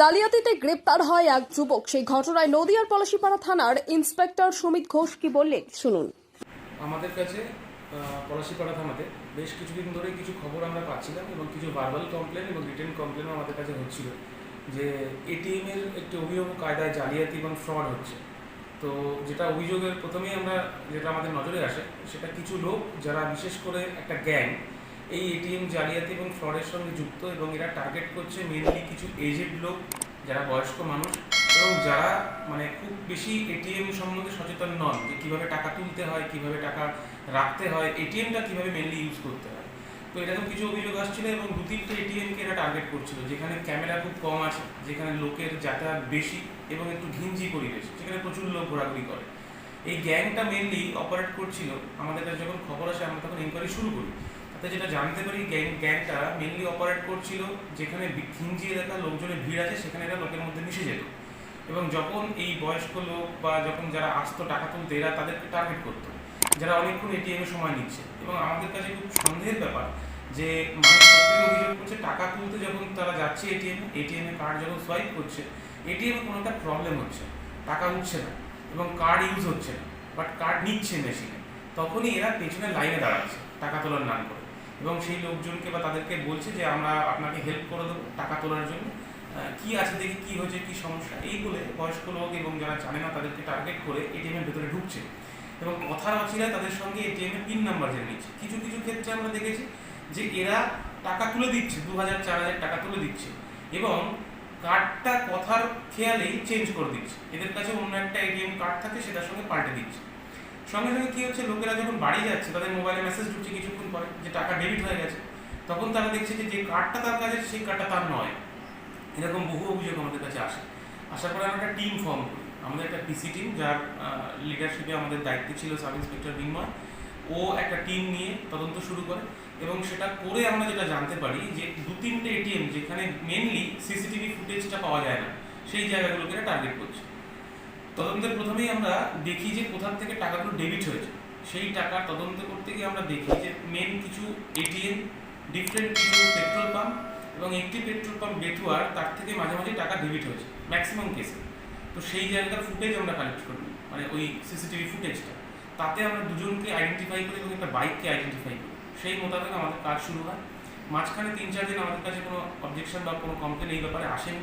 জালিয়াতিতে গ্রেপ্তার হয় এক যুবক। সেই ঘটনায় নদিয়ার পলাশিপাড়া থানার ইন্সপেক্টর সুমিত ঘোষ কি বললেন? শুনুন। আমাদের কাছে পলাশিপাড়া থানাতে বেশ কিছুদিন ধরে কিছু খবর আমরা পাচ্ছিলাম এবং কিছু ভার্বাল কমপ্লেন এবং রিটেন কমপ্লেনও আমাদের কাছে হচ্ছিল যে এটিএম এর একটি অভিযোগ কায়দায় জালিয়াতি এবং ফ্রড হচ্ছে। তো যেটা অভিযোগের প্রথমেই আমরা, যেটা আমাদের নজরে আসে, সেটা কিছু লোক যারা বিশেষ করে একটা গ্যাং এই এটিএম জালিয়াতি এবং ফ্রডের সঙ্গে যুক্ত এবং এরা টার্গেট করছে মেনলি কিছু এজেড লোক, যারা বয়স্ক মানুষ এবং যারা মানে খুব বেশি এটিএম সম্বন্ধে সচেতন নন যে কীভাবে টাকা তুলতে হয়, কীভাবে টাকা রাখতে হয়, এটিএমটা কীভাবে মেনলি ইউজ করতে হয়। তো এরকম কিছু অভিযোগ আসছিল এবং দু তিনটে এটিএমকে এরা টার্গেট করছিল, যেখানে ক্যামেরা খুব কম আছে, যেখানে লোকের যাতায়াত বেশি এবং একটু ঘিঞ্জি পরিবেশ, যেখানে প্রচুর লোক ঘোরাঘুরি করে। এই গ্যাংটা মেনলি অপারেট করছিল, আমাদের কাছে যখন খবর আসে আমরা তখন ইনকোয়ারি শুরু করি। তাতে যেটা জানতে পারি গ্যাং গ্যাংটা মেনলি অপারেট করছিল যেখানে ঘিঞ্জি এলাকার লোকজনের ভিড় আছে, সেখানে এরা লোকের মধ্যে মিশে যেত। এবং যখন এই বয়স্ক লোক বা যখন যারা আসতো টাকা তুলতে, এরা তাদেরকে টার্গেট করতো। যারা অনেকক্ষণ এটিএম সময় নিচ্ছে। এবং আমাদের কাছে খুব সন্দেহের ব্যাপার যে, মানুষ অভিযোগ করছে, টাকা তুলতে যখন তারা যাচ্ছে এটিএম এটিএম কার্ড যখন সোয়াইপ করছে এটিএম কোনো একটা প্রবলেম হচ্ছে। টাকা উঠছে না এবং কার্ড ইউজ হচ্ছে না। বাট কার্ড নিচ্ছে মেশিনে তখনই এরা পেছনে লাইনে দাঁড়াচ্ছে, টাকা তোলার নাম করে। এবং সেই লোকজনকে বা তাদেরকে বলছে যে আমরা আপনাকে হেল্প করে দেবো টাকা তোলার জন্য। কি আছে দেখি, কি হয়েছে, কি সমস্যা? এই বলে বয়স্ক লোক এবং যারা জানে না তাদেরকে টার্গেট করে এটিএম এর ভেতরে ঢুকছে। এবং কথার অচিরায় তাদের সঙ্গে এটিএম এর পিন নাম্বার জেনে নিচ্ছে। কিছু কিছু ক্ষেত্রে আমরা দেখেছি যে এরা টাকা তুলে দিচ্ছে, দু হাজার, চার হাজার টাকা তুলে দিচ্ছে এবং কার্ডটা কথার খেয়ালেই চেঞ্জ করে দিচ্ছে। এদের কাছে অন্য একটা এটিএম কার্ড থাকে, সেটার সঙ্গে পাল্টে দিচ্ছে। সঙ্গে সঙ্গে কি হচ্ছে, লোকেরা যখন বাড়ি যাচ্ছে, তাদের মোবাইলে মেসেজ ঢুকছে কিছুক্ষণ পরে যে টাকা ডেবিট হয়ে গেছে, তখন তারা দেখছে যে যে কার্ডটা তার কাছে, সেই কার্ডটা তার নয়। এরকম বহু অভিযোগ আমাদের কাছে আসে। আসার পরে আমরা একটা টিম ফর্ম করি। আমাদের একটা পিসি টিম যার লিডারশিপে আমাদের দায়িত্বে ছিল সাব ইন্সপেক্টর বিনময়। ও একটা টিম নিয়ে তদন্ত শুরু করে এবং সেটা করে আমরা যেটা জানতে পারি যে, দু তিনটে এটিএম যেখানে মেনলি সিসিটিভি ফুটেজটা পাওয়া যায় না, সেই জায়গাগুলোকে টার্গেট করছে। তদন্তের প্রথমেই আমরা দেখি যে কোথা থেকে টাকাগুলো ডেবিট হয়েছে। সেই টাকা তদন্ত করতে গিয়ে আমরা দেখি যে মেন কিছু এটিএম ডিফারেন্ট কিছু পেট্রোল পাম্প এবং একটি পেট্রোল পাম্প বেতুয়ার তার থেকে মাঝে মাঝে টাকা ডেবিট হয়েছে ম্যাক্সিমাম কেসে তো সেই জায়গার ফুটেজ আমরা কালেক্ট করি মানে ওই সিসিটিভি ফুটেজটা তাতে আমরা দুজনকে আইডেন্টিফাই করি এবং একটা বাইককে আইডেন্টিফাই করি। সেই মোতাবেক আমাদের কাজ শুরু হয়। মাঝখানে তিন চার দিন আমাদের কাছে কোনো অবজেকশন বা কোনো কমপ্লেন এই ব্যাপারে আসেনি।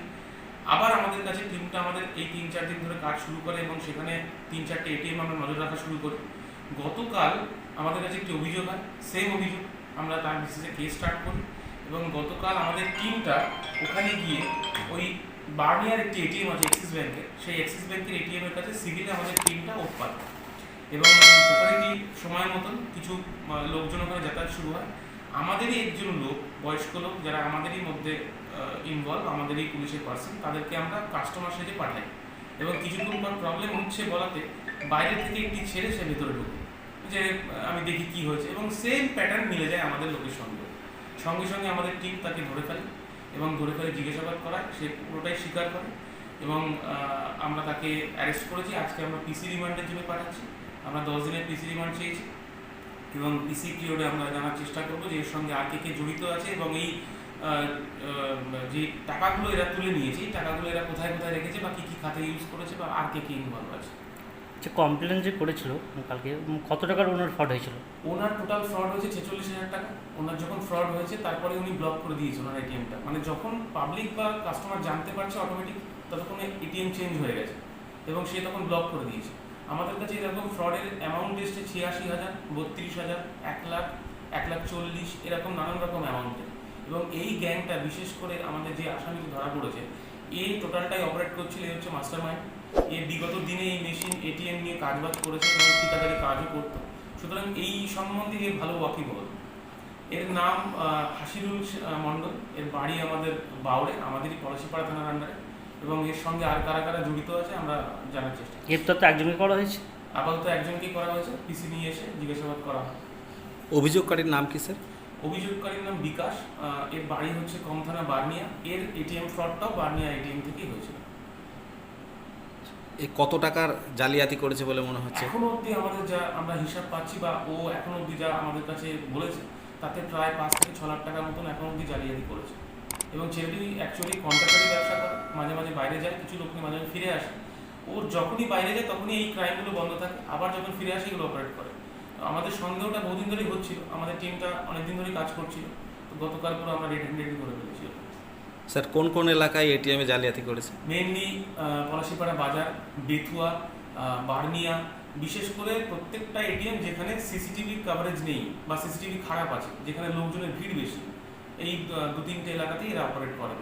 আবার আমাদের কাছে টিমটা আমাদের এই তিন চার দিন ধরে কাজ শুরু করে এবং সেখানে তিন চারটে এটিএম আমরা নজর রাখা শুরু করি। গতকাল আমাদের কাছে একটি অভিযোগ হয় সেম অভিযোগ আমরা তার বিশেষে কেস স্টার্ট করি এবং গতকাল আমাদের টিমটা ওখানে গিয়ে ওই বার্নিয়ার একটি এটিএম আছে এক্সিস ব্যাংকের সেই অ্যাক্সিস ব্যাংকের এটিএমের কাছে সিভিলে আমাদের টিমটা পায় এবং যথারীতি সময় মতন কিছু লোকজন ওখানে যাতায়াত শুরু হয়। আমাদেরই একজন লোক, বয়স্ক লোক, যারা আমাদেরই মধ্যে ইনভলভ আমাদের এই পুলিশের পার্সন তাদেরকে আমরা কাস্টমার সেজে পাঠাই। এবং কিছুক্ষণ পর প্রবলেম হচ্ছে বলাতে বাইরে থেকে একটি ছেলে সে ভেতরে ঢুকে। যে আমি দেখি কি হয়েছে। এবং সেম প্যাটার্ন মিলে যায় আমাদের লোকের সঙ্গে। সঙ্গে সঙ্গে আমাদের টিম তাকে ধরে ফেলে এবং ধরে ফেলে জিজ্ঞাসাবাদ করায়। সে পুরোটাই স্বীকার করে এবং আমরা তাকে অ্যারেস্ট করেছি। আজকে আমরা পিসি রিমান্ডের জন্য পাঠাচ্ছি। আমরা দশ দিনের পিসি রিমান্ড চেয়েছি। এবং পিসি পিরিয়ডে আমরা জানার চেষ্টা করব যে এর সঙ্গে আর কে কে জড়িত আছে এবং এই যে টাকাগুলো এরা তুলে নিয়েছে টাকাগুলো এরা কোথায় কোথায় রেখেছে বা কী কী খাতে ইউজ করেছে বা আর কে কে ইনভলভ আছে? যে কমপ্লেন যে করেছিল কালকে কত টাকার ওনার ফ্রড হয়েছিল? ওনার টোটাল ফ্রড হয়েছে ছেচল্লিশ হাজার টাকা। ওনার যখন ফ্রড হয়েছে তারপরে উনি ব্লক করে দিয়েছে ওনার এটিএমটা মানে যখন পাবলিক বা কাস্টমার জানতে পারছে অটোমেটিক ততক্ষণ এটিএম চেঞ্জ হয়ে গেছে এবং সে তখন ব্লক করে দিয়েছে। আমাদের কাছে এরকম ফ্রডের অ্যামাউন্ট এসছে ছিয়াশি হাজার বত্রিশ হাজার এক লাখ এক লাখ চল্লিশ এরকম নানান রকম অ্যামাউন্টের এবং এই গ্যাংটা বিশেষ করে আমাদের যে আসামিটি ধরা পড়েছে এই টোটালটাই অপারেট করছিল এই হচ্ছে মাস্টার মাইন্ড এ বিগত দিনে এই মেশিন এটিএম নিয়ে কাজবাজ করেছে এবং ঠিকাদারি কাজও করতো। সুতরাং এই সম্বন্ধে এর ভালো ওয়াকিবল এর নাম হাসিরুল মণ্ডল। এর বাড়ি আমাদের বাউরে আমাদেরই পলাশিপাড়া থানার আন্ডারে এবং এর সঙ্গে আর কারা কারা জড়িত আছে আমরা জানার চেষ্টা। গ্রেপ্তার তো একজনকে করা হয়েছে? আপাতত একজনকেই করা হয়েছে পিসি নিয়ে এসে জিজ্ঞাসাবাদ করা হয়। অভিযোগকারীর নাম কি স্যার? অভিযোগকারীর নাম বিকাশ এর বাড়ি হচ্ছে কমথানা বার্নিয়া। এর এটিএম ফ্রডটাও বার্নিয়া এটিএম থেকেই হয়েছিল। এ কত টাকার জালিয়াতি করেছে বলে মনে হচ্ছে? এখনও অবধি আমাদের যা আমরা হিসাব পাচ্ছি বা ও এখনও অবধি যা আমাদের কাছে বলেছে তাতে প্রায় পাঁচ থেকে ছ লাখ টাকার মতন এখনও অবধি জালিয়াতি করেছে। এবং ছেলেটি অ্যাকচুয়ালি কন্ট্রাক্টারি ব্যবসা করে মাঝে মাঝে বাইরে যায় কিছু লোক মাঝে মাঝে ফিরে আসে। ওর যখনই বাইরে যায় তখনই এই ক্রাইমগুলো বন্ধ থাকে। আবার যখন ফিরে আসে এগুলো অপারেট করে। আমাদের সন্দেহটা বহুদিন ধরেই হচ্ছিল। আমাদের টিমটা অনেকদিন ধরেই কাজ করছিল। তো গতকাল পুরো আমরা রেড হ্যান্ডেডলি করে ফেলেছি। স্যার কোন কোন এলাকায় এটিএমে জালিয়াতি করেছে? মেনলি পলাশিপাড়া বাজার বেথুয়া বার্নিয়া বিশেষ করে প্রত্যেকটা এটিএম যেখানে সিসিটিভি কাভারেজ নেই বা সিসিটিভি খারাপ আছে যেখানে লোকজনের ভিড় বেশি এই দু তিনটে এলাকাতেই এরা অপারেট করে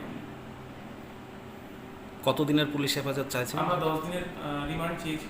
কতদিনের পুলিশ হেফাজত চাইছে? আমরা দশ দিনের রিমান্ড চেয়েছি।